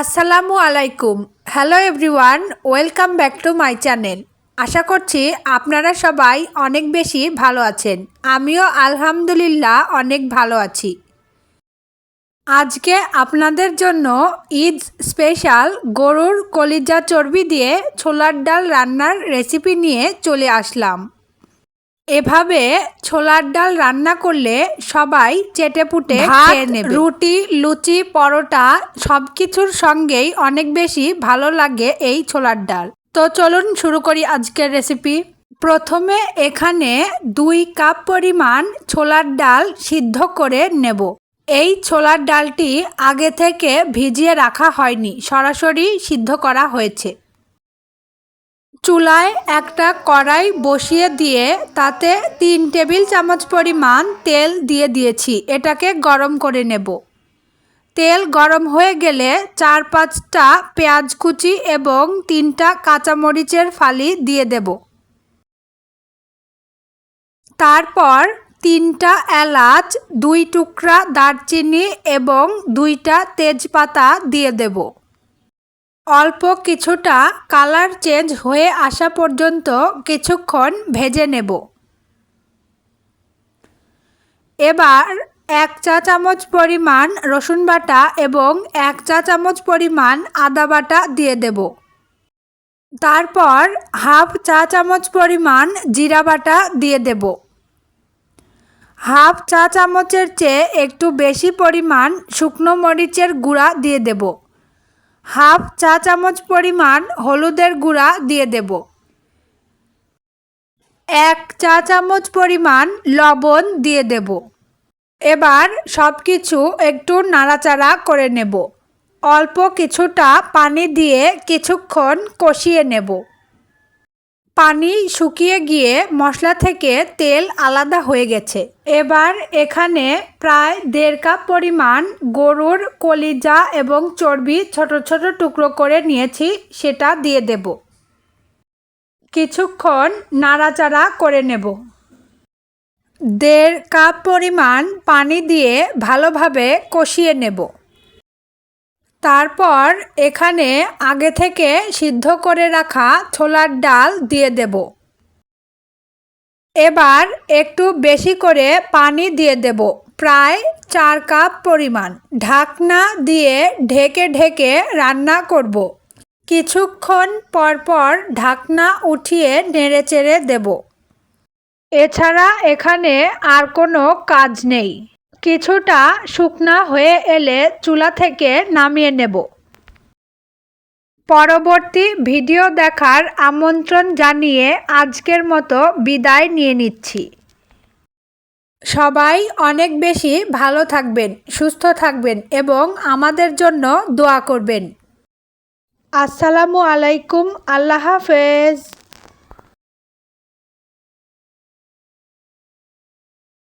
আসসালামু আলাইকুম। Hello everyone welcome back to my channel আশা করছি আপনারা সবাই অনেক বেশি ভালো আছেন। আমিও আলহামদুলিল্লাহ অনেক ভালো আছি। আজকে আপনাদের জন্য ঈদ স্পেশাল গরুর কলিজা চর্বি দিয়ে ছোলার ডাল রান্নার রেসিপি নিয়ে চলে আসলাম। এভাবে ছোলার ডাল রান্না করলে সবাই চেটেপুটে খেয়ে নেবে। রুটি লুচি পরোটা সব কিছুর সঙ্গেই অনেক বেশি ভালো লাগে এই ছোলার ডাল। তো চলুন শুরু করি আজকের রেসিপি প্রথমে এখানে দুই কাপ পরিমাণ ছোলার ডাল সিদ্ধ করে নেব। এই ছোলার ডালটি আগে থেকে ভিজিয়ে রাখা হয়নি সরাসরি সিদ্ধ করা হয়েছে। চুলায় একটা কড়াই বসিয়ে দিয়ে তাতে তিন টেবিল চামচ পরিমাণ তেল দিয়ে দিয়েছি, এটাকে গরম করে নেব। তেল গরম হয়ে গেলে চার পাঁচটা পেঁয়াজ কুচি এবং তিনটা কাঁচামরিচের ফালি দিয়ে দেব। তারপর তিনটা এলাচ, দুই টুকরা দারচিনি এবং দুইটা তেজপাতা দিয়ে দেবো। অল্প কিছুটা কালার চেঞ্জ হয়ে আসা পর্যন্ত কিছুক্ষণ ভেজে নেব। এবার এক চা চামচ পরিমাণ রসুন বাটা এবং এক চা চামচ পরিমাণ আদা বাটা দিয়ে দেব। তারপর হাফ চা চামচ পরিমাণ জিরা বাটা দিয়ে দেব। হাফ চা চামচের চেয়ে একটু বেশি পরিমাণ শুকনো মরিচের গুঁড়া দিয়ে দেবো। হাফ চা চামচ পরিমাণ হলুদের গুঁড়া দিয়ে দেব। এক চা চামচ পরিমাণ লবণ দিয়ে দেব। এবার সব কিছু একটু নাড়াচাড়া করে নেব। অল্প কিছুটা পানি দিয়ে কিছুক্ষণ কষিয়ে নেব। পানি শুকিয়ে গিয়ে মশলা থেকে তেল আলাদা হয়ে গেছে। এবার এখানে প্রায় দেড় কাপ পরিমাণ গরুর কলিজা এবং চর্বি ছোট ছোট টুকরো করে নিয়েছি, সেটা দিয়ে দেব। কিছুক্ষণ নাড়াচাড়া করে নেব। দেড় কাপ পরিমাণ পানি দিয়ে ভালোভাবে কষিয়ে নেব। তারপর এখানে আগে থেকে সিদ্ধ করে রাখা ছোলার ডাল দিয়ে দেব। এবার একটু বেশি করে পানি দিয়ে দেব, প্রায় চার কাপ পরিমাণ। ঢাকনা দিয়ে ঢেকে ঢেকে রান্না করব। কিছুক্ষণ পরপর ঢাকনা উঠিয়ে নেড়ে চেড়ে দেব। এছাড়া এখানে আর কোনো কাজ নেই। কিছুটা শুকনা হয়ে এলে চুলা থেকে নামিয়ে নেব। পরবর্তী ভিডিও দেখার আমন্ত্রণ জানিয়ে আজকের মতো বিদায় নিয়ে নিচ্ছি। সবাই অনেক বেশি ভালো থাকবেন, সুস্থ থাকবেন এবং আমাদের জন্য দোয়া করবেন। আসসালামু আলাইকুম, আল্লাহ হাফেজ।